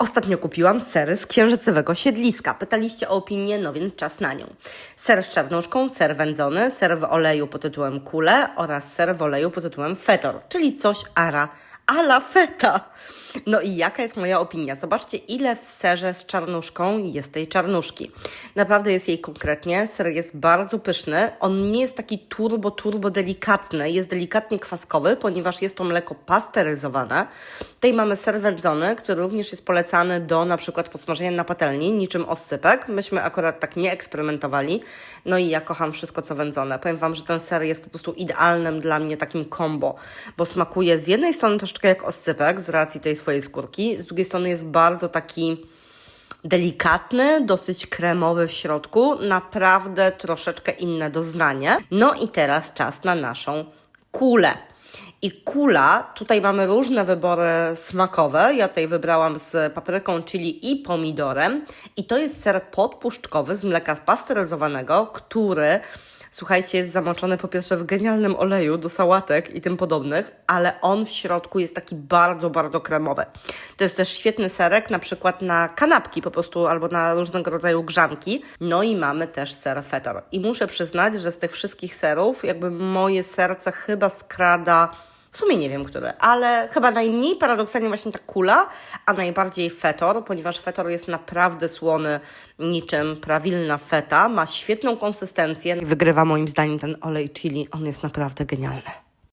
Ostatnio kupiłam sery z księżycowego siedliska. Pytaliście o opinię, no więc czas na nią. Ser z czarnuszką, ser wędzony, ser w oleju pod tytułem kule oraz ser w oleju pod tytułem fetor, czyli coś ara ala feta. No i jaka jest moja opinia? Zobaczcie, ile w serze z czarnuszką jest tej czarnuszki. Naprawdę jest jej konkretnie. Ser jest bardzo pyszny. On nie jest taki turbo, turbo delikatny. Jest delikatnie kwaskowy, ponieważ jest to mleko pasteryzowane. Tutaj mamy ser wędzony, który również jest polecany do na przykład posmażenia na patelni, niczym oscypek. Myśmy akurat tak nie eksperymentowali. No i ja kocham wszystko, co wędzone. Powiem Wam, że ten ser jest po prostu idealnym dla mnie takim combo, bo smakuje z jednej strony troszeczkę jak oscypek z racji tej swojej skórki, z drugiej strony jest bardzo taki delikatny, dosyć kremowy w środku, naprawdę troszeczkę inne doznanie. No i teraz czas na naszą kulę. I kula, tutaj mamy różne wybory smakowe. Ja tutaj wybrałam z papryką, chili i pomidorem. I to jest ser podpuszczkowy z mleka pasteryzowanego, który słuchajcie, jest zamoczony po pierwsze w genialnym oleju do sałatek i tym podobnych, ale on w środku jest taki bardzo, bardzo kremowy. To jest też świetny serek, na przykład na kanapki po prostu, albo na różnego rodzaju grzanki. No i mamy też ser fetor. I muszę przyznać, że z tych wszystkich serów, jakby moje serce chyba skrada w sumie nie wiem, który, ale chyba najmniej paradoksalnie właśnie ta kula, a najbardziej fetor, ponieważ fetor jest naprawdę słony niczym prawilna feta, ma świetną konsystencję. Wygrywa moim zdaniem ten olej chili, on jest naprawdę genialny.